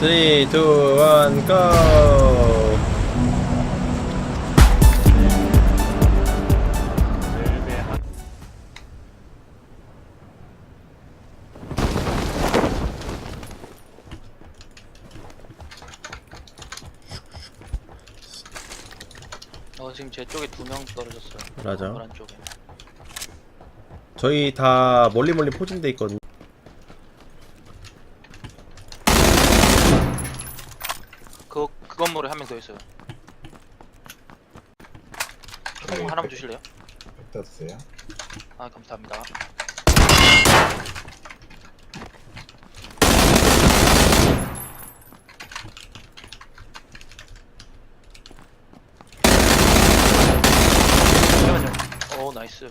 3, 2, 1, go! 어 지금 제 쪽에 두 명 떨어졌어요. 맞아. 저희 다 멀리 멀리 포진돼 있거든요. 그, 그 건물에 한 명 더 있어요. 총 하나만 주실래요? 여기다 주세요. 아 감사합니다. 오 나이스.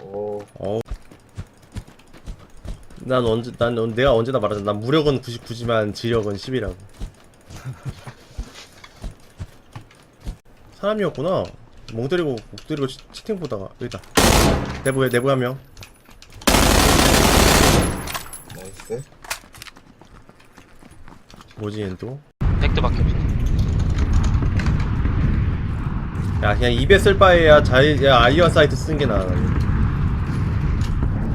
오. 오, 어. 난 언제 난 언- 내가 언제나 말하잖아. 난 무력은 99지만 지력은 10이라고. 사람이었구나. 멍 때리고 목 때리고 치, 채팅 보다가 여기다. 내부에 내부 한 명. 나이스. 뭐지 얘는 또? 넥트밖에 없어. 야 그냥 입에 쓸 바에야 자이 야 아이언 사이트 쓰는 게 나아.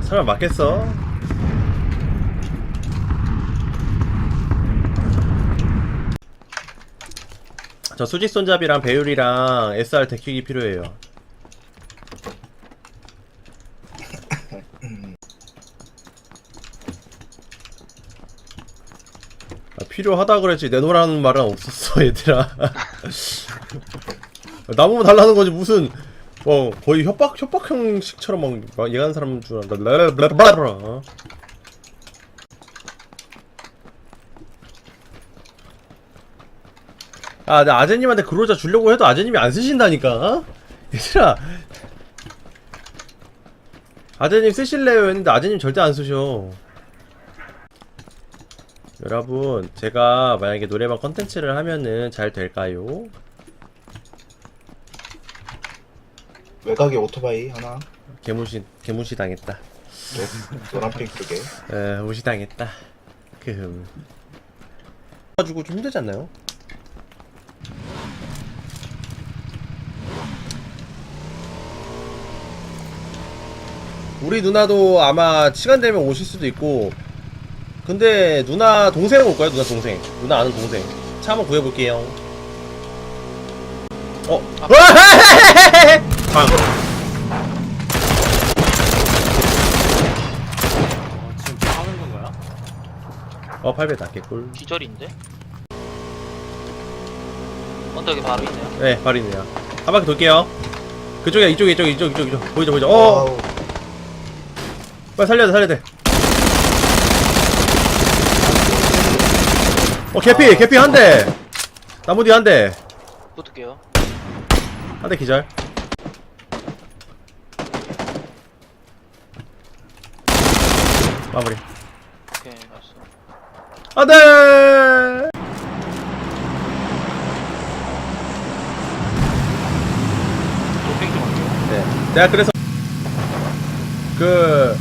설마 맞겠어? 저 수직 손잡이랑 배율이랑 SR 데키기 필요해요. 아, 필요하다 그랬지 내놓으라는 말은 없었어 얘들아. 나보면 달라는 거지 무슨 뭐 거의 협박 협박 형식처럼 막, 막 얘기하는 사람 줄 알았다라. 어? 아, 나 아재님한테 그로자 주려고 해도 아재님이 안 쓰신다니까. 어? 얘들아. 아재님 쓰실래요 했는데 아재님 절대 안 쓰셔. 여러분, 제가 만약에 노래방 컨텐츠를 하면은 잘 될까요? 외곽에 오토바이 하나. 개무시 개무시 당했다. 노- 노란핑 두 개. 에 무시 당했다. 그 가지고 좀 힘들지 않나요? 우리 누나도 아마 시간 되면 오실 수도 있고 근데 누나 동생 올 거야 누나 동생 누나 아는 동생 차 한번 구해볼게요 어? 방 어, 지금 하는 건가요? 어, 8배 낫겠꿀. 기절인데? 언덕에 바로 있네요. 네, 바로 있네요. 한 바퀴 돌게요. 그쪽이야, 이쪽, 이쪽, 이쪽, 이쪽, 이쪽. 보이죠, 보이죠. 어, 와우. 빨리 살려야 돼, 살려야 돼. 어, 개피, 개피 한 대. 나무 뒤한 대. 붙을게요. 한 대 기절. 마무리. 오케이 나이스. 안 돼! 도핑 좀 할게요. 네. 내가 그래서 그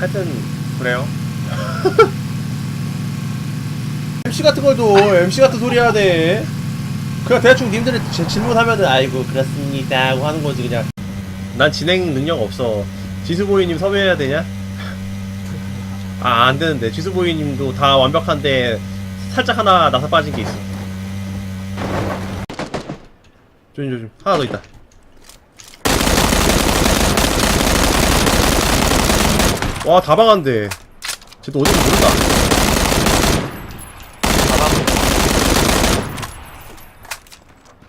하여튼 그래요. MC 같은 걸도 MC 같은 소리 해야 돼. 그냥 대충 님들이 제 질문하면은 아이고 그렇습니다 하고 하는 거지 그냥. 난 진행 능력 없어. 지수보이님 섭외해야 되냐? 아 안 되는데 지수보이님도 다 완벽한데 살짝 하나 나서 빠진 게 있어. 조심 조심 하나 더 있다. 와 다방한데 쟤도 어딘지 모른다.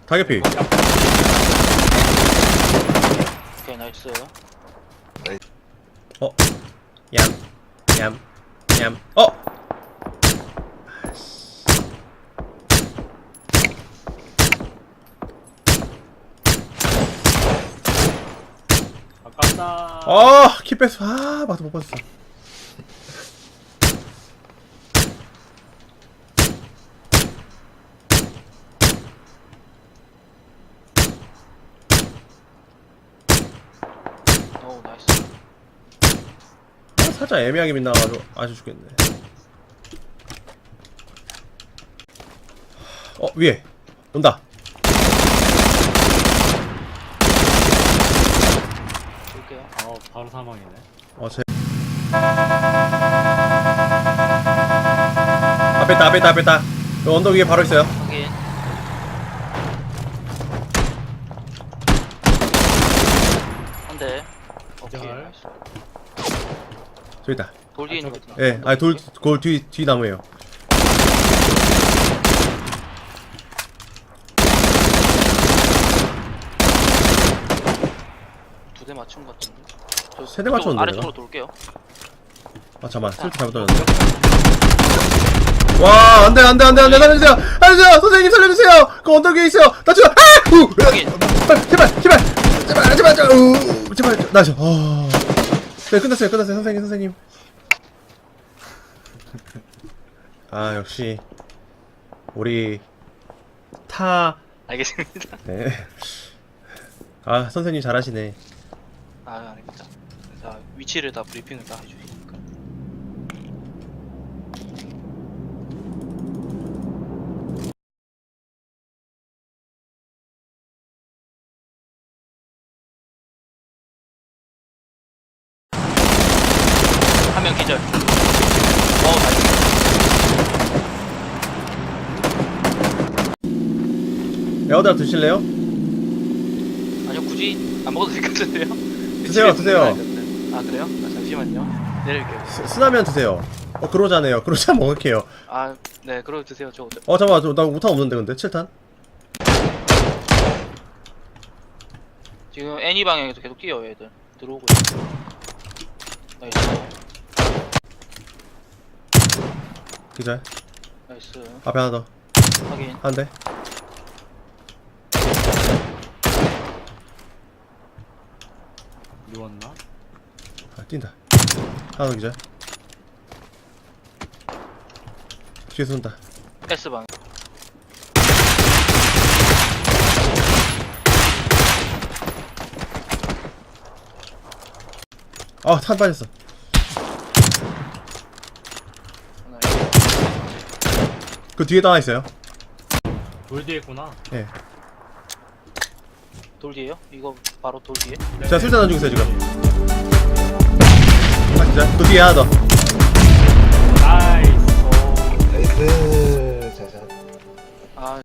타겟피 오케이 나이스. 어? 얌, 얌, 얌. 어? 아, 키 뺐어. 아, 맞아 못 봤어. 어우 아, 살짝 애매하게 빗나가지고 아주 죽겠네. 어, 위에. 온다. 바로 사망이네. 어제 앞에 있다 앞에 있다 앞에 있다 그 언덕 위에 바로 있어요 확인. 한 대. 오케이. 저기 있다 돌 뒤에 있는 거 같은데. 예 아니 돌골뒤 뒤 나무에요 두 대 맞춘 것 같은데. 저 세대 그쪽 맞췄는데, 아래쪽으로 돌게요. 아 잠깐만. 슬트 잘못 던졌네 와 안돼 안돼 안돼 안돼. 살려주세요. 살려주세요. 선생님 살려주세요. 그 언덕 위에 있어요. 나 지금 아! 우! 확인. 제발 제발. 제발 제발 제발. 우! 제발. 나이스 아... 네 끝났어요 끝났어요. 선생님 선생님. 아 역시 우리 타. 알겠습니다. 네. 아 선생님 잘하시네. 아 아닙니다. 자 위치를 다 브리핑을 다 해주시니까. 한 명 기절. 어. 에어드랍 드실래요? 아니요 굳이 안 먹어도 될 것 같은데요? 드세요, 드세요. 아 그래요? 아, 잠시만요. 내릴게요. 스, 쓰나면 드세요 어 그러자네요 그러자 먹을게요 아 네 그럼 드세요. 저어 잠깐만 저, 나 우탄 없는데 근데 7탄 지금 애니 방향에서 계속 뛰어요 애들. 들어오고 있어. 나이스. 기절 나이스. 앞에 하나 더 확인. 한 대 누웠나? 아 뛴다. 하나 더 기절. 뒤에서 온다. S 방. 아탄 빠졌어. 그 뒤에도 하나 있어요. 돌 뒤에 있구나. 예 돌 뒤에요? 이거 바로 돌 뒤에? 제가 술잔 던지고 있어요 지금 아 진짜 그 뒤에 하나 더 나이스. 오. 나이스 자자 아